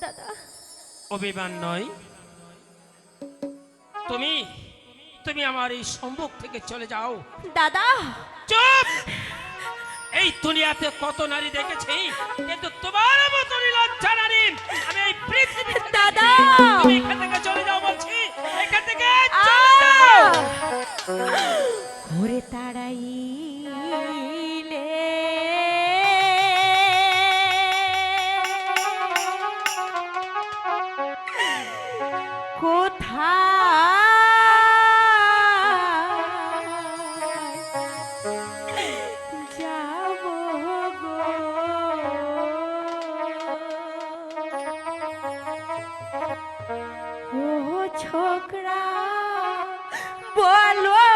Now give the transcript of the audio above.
দাদা। অভিমান নয়। তুমি তুমি আমার এই সম্মুখ থেকে চলে যাও। দাদা! চুপ! এই দুনিয়াতে কত নারী দেখেছি কোথায় যাব গো? ও ছোকরা বলো